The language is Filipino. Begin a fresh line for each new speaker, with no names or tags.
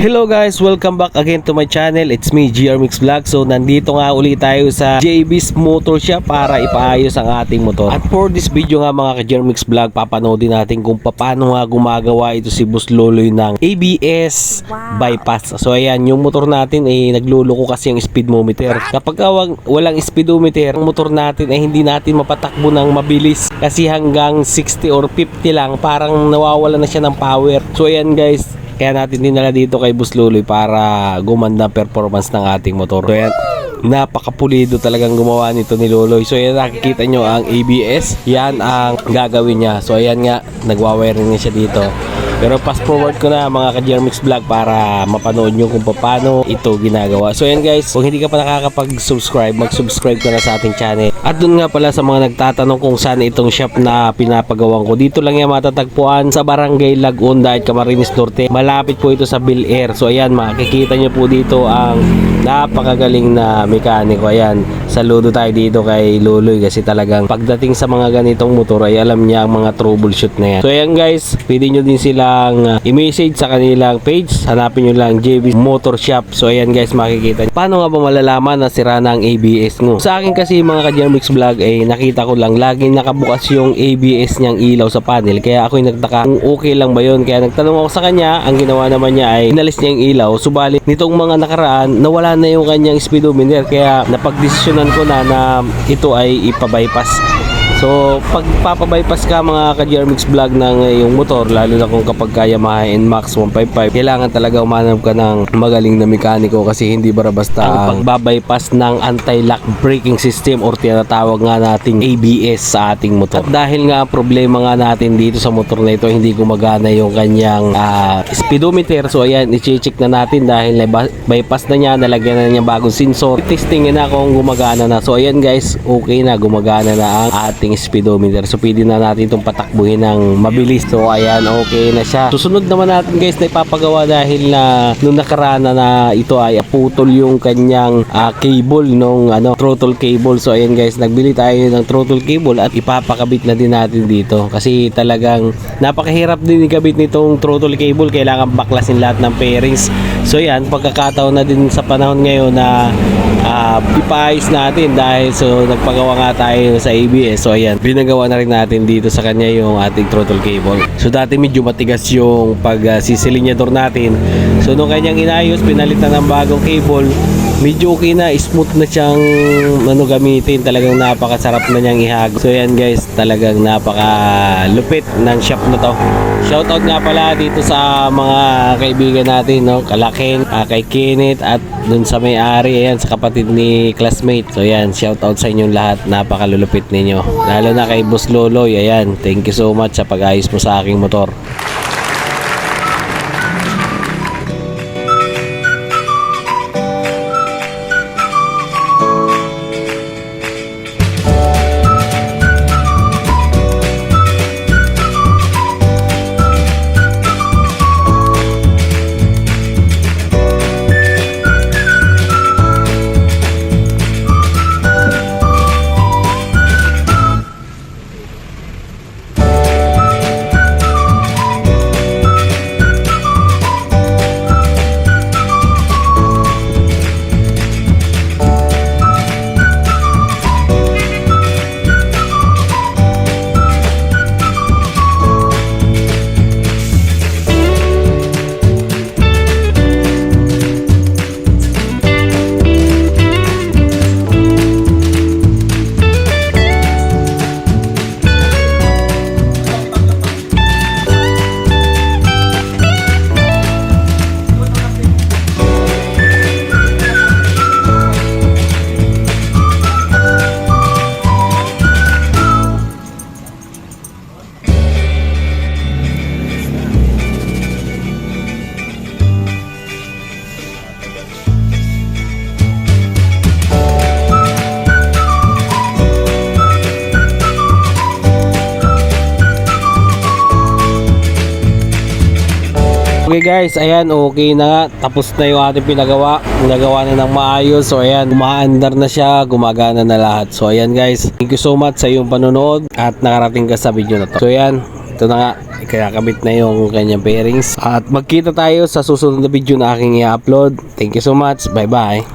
Hello guys, welcome back again to my channel. It's me, GR Mix Vlog. So nandito nga ulit tayo sa JB's Motor Shop para ipaayos ang ating motor. At for this video nga mga ka-GR Mix Vlog, papanoodin natin kung paano nga gumagawa ito si Boss Loloy ng ABS bypass. So ayan, yung motor natin ay nagluloko kasi yung speedometer. Kapag ka wag- walang speedometer, ang motor natin ay hindi natin mapatakbo ng mabilis kasi hanggang 60 or 50 lang parang nawawala na siya ng power. So ayan guys, kaya natin dinala dito kay Boss Luloy para gumanda performance ng ating motor. So yan, napakapulido talagang gumawa nito ni Luloy. So yan, nakikita nyo ang ABS. Yan ang gagawin niya. So ayan nga, nagwawiring na siya dito. Pero fast forward ko na mga ka-Germix Vlog para mapanood nyo kung paano ito ginagawa. So yan guys, kung hindi ka pa nakakapag-subscribe, mag-subscribe ka na sa ating channel. At dun nga pala sa mga nagtatanong kung saan itong shop na pinapagawan ko. Dito lang yan matatagpuan sa Barangay Lagunda at Camarines Norte. Malapit po ito sa Bill Air. So ayan, makikita nyo po dito ang napakagaling na mekaniko. Ayan, saludo tayo dito kay Luloy kasi talagang pagdating sa mga ganitong motor ay alam niya ang mga troubleshoot na yan. So ayan guys, pwede nyo din silang uh, i-message sa kanilang page. Hanapin nyo lang JB Motor Shop. So ayan guys, makikita. Paano nga ba malalaman na sira na ang ABS mo? Sa akin kasi mga ka-Germix Vlog ay nakita ko lang laging nakabukas yung ABS niyang ilaw sa panel. Kaya ako'y nagtaka kung okay lang ba yun. Kaya nagtanong ako sa kanya, ang ginawa naman niya ay inalis niya yung ilaw. Subalit nitong mga nakaraan, nawala na yung kanyang speedometer. Kaya napagdesisyonan ko na na ito ay ipabypass. So, pag papabypass ka mga ka-Germix vlog ng iyong motor, lalo na kung kapag kaya Yamaha NMAX 155, kailangan talaga umanap ka ng magaling na mekaniko kasi hindi bara basta ang pagbabypass ng anti-lock braking system or tinatawag nga nating ABS sa ating motor. At dahil nga problema nga natin dito sa motor na ito, hindi gumagana yung kanyang ah, speedometer. So, ayan, i-check na natin dahil bypass na niya, nalagyan na niya bagong sensor. Testingin na kung gumagana na. So, ayan guys, okay na, gumagana na ang ating speedometer. So, pwede na natin itong patakbuhin ng mabilis. So, ayan, okay na siya. Susunod naman natin guys na ipapagawa dahil na nung nakaraan na, ito ay putol yung kanyang ah, cable nung ano, throttle cable. So, ayan guys, nagbili tayo ng throttle cable at ipapakabit na din natin dito. Kasi talagang napakahirap din ikabit nitong throttle cable. Kailangan baklasin lahat ng pairings. So, yan, pagkakataon na din sa panahon ngayon na ah, ipaayos natin dahil so nagpagawa nga tayo sa ABS. So ayan, binagawa na rin natin dito sa kanya yung ating throttle cable. So dati medyo matigas yung pag uh, sisilinyador natin. So nung kanyang inayos, pinalitan ng bagong cable, medyo okay na, smooth na siyang ano gamitin. Talagang napakasarap na niyang ihag. So yan guys, talagang napakalupit ng shop na to. Shoutout nga pala dito sa mga kaibigan natin, no? Kalaking, ah, kay Kenneth at dun sa may-ari, ayan, sa kapatid ni classmate. So yan, shoutout sa inyong lahat. Napakalulupit ninyo. Lalo na kay Boss Loloy, ayan. Thank you so much sa pag-ayos mo sa aking motor. Okay guys, ayan, okay na nga. Tapos na yung ating pinagawa. Nagawa na ng maayos. So ayan, umaandar na siya, gumagana na lahat. So ayan guys, thank you so much sa iyong panonood at nakarating ka sa video na to. So ayan, ito na nga, kinakabit na yung kanyang bearings. At magkita tayo sa susunod na video na aking i-upload. Thank you so much. Bye bye.